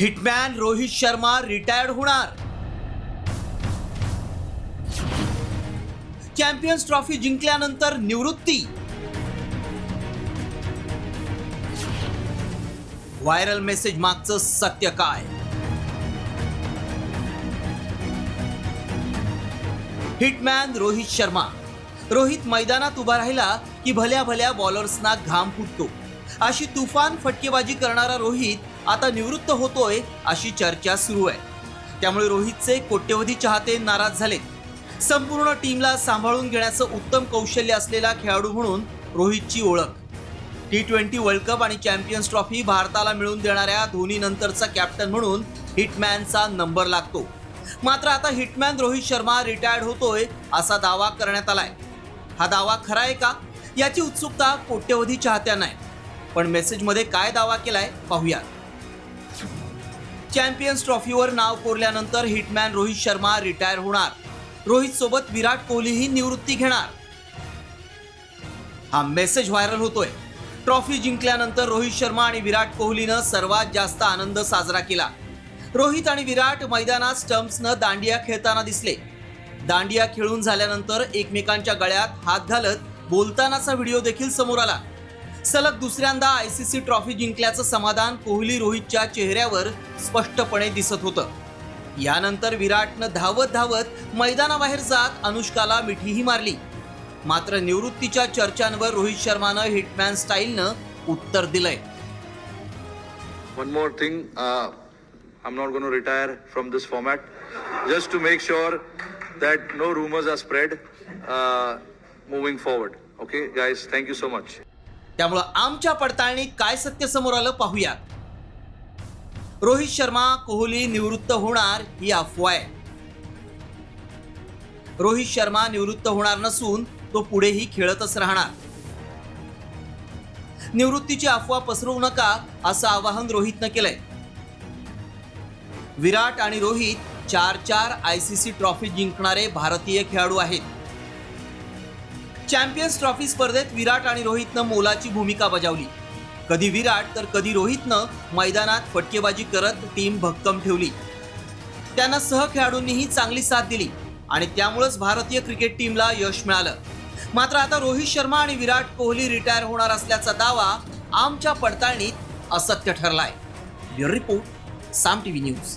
Hitman Rohit Sharma retired होणार. Champions trophy जिंकल्यानंतर निवृत्ती. व्हायरल मेसेज मागचं सत्य काय? हिटमॅन रोहित शर्मा. रोहित मैदानात उभा राहिला की भल्या भल्या बॉलर्सना घाम फुटतो. अशी तुफान फटकेबाजी करणारा रोहित आता निवृत्त होतोय अशी चर्चा सुरू आहे. त्यामुळे रोहितचे कोट्यवधी चाहते नाराज झालेत. संपूर्ण टीमला सांभाळून घेण्याचं उत्तम कौशल्य असलेला खेळाडू म्हणून रोहितची ओळख. टी ट्वेंटी वर्ल्ड कप आणि चॅम्पियन्स ट्रॉफी भारताला मिळवून देणाऱ्या धोनी नंतरचा कॅप्टन म्हणून हिटमॅनचा नंबर लागतो. मात्र आता हिटमॅन रोहित शर्मा रिटायर्ड होतोय असा दावा करण्यात आलाय. हा दावा खरा आहे का? याची उत्सुकता कोट्यवधी चाहत्यांना आहे. पण मेसेजमध्ये काय दावा केलाय पाहूयात. चॅम्पियन्स ट्रॉफीवर नाव कोरल्यानंतर हिटमॅन रोहित शर्मा रिटायर होणार. रोहित सोबत विराट कोहलीही निवृत्ती घेणार. हा मेसेज व्हायरल होतोय. ट्रॉफी जिंकल्यानंतर रोहित शर्मा आणि विराट कोहलीनं सर्वात जास्त आनंद साजरा केला. रोहित आणि विराट मैदानात स्टम्प्सनं दांडिया खेळताना दिसले. दांडिया खेळून झाल्यानंतर एकमेकांच्या गळ्यात हात घालत बोलतानाचा व्हिडिओ देखील समोर आला. सलग दुसऱ्यांदा आय सी सी ट्रॉफी जिंकल्याचं समाधान कोहली रोहितच्या चेहऱ्यावर स्पष्टपणे दिसत होतं. यानंतर विराटनं धावत धावत मैदानाबाहेर जात अनुष्काला मिठीही मारली. मात्र निवृत्तीच्या चर्चांवर रोहित शर्मानं हिटमॅन स्टाईलनं उत्तर दिलंय. One more thing I am not gonna retire from this format just to make sure that no rumours are spread moving forward okay guys thank you so much. त्यामुळं आमच्या पडताळणीत काय सत्य समोर आलं पाहूयात. रोहित शर्मा कोहली निवृत्त होणार ही अफवा आहे रोहित शर्मा निवृत्त होणार नसून तो पुढेही खेळतच राहणार. निवृत्तीची अफवा पसरवू नका असं आवाहन रोहितनं केलंय. विराट आणि रोहित चार चार आय सी सी ट्रॉफी जिंकणारे भारतीय खेळाडू आहेत. चॅम्पियन्स ट्रॉफी स्पर्धेत विराट आणि रोहितनं मोलाची भूमिका बजावली. कधी विराट तर कधी रोहितनं मैदानात फटकेबाजी करत टीम भक्कम ठेवली. त्यांना सहखेळाडूंनीही चांगली साथ दिली आणि त्यामुळेच भारतीय क्रिकेट टीमला यश मिळालं. मात्र आता रोहित शर्मा आणि विराट कोहली रिटायर होणार असल्याचा दावा आमच्या पडताळणीत असत्य ठरलाय. Bureau report Saam TV news.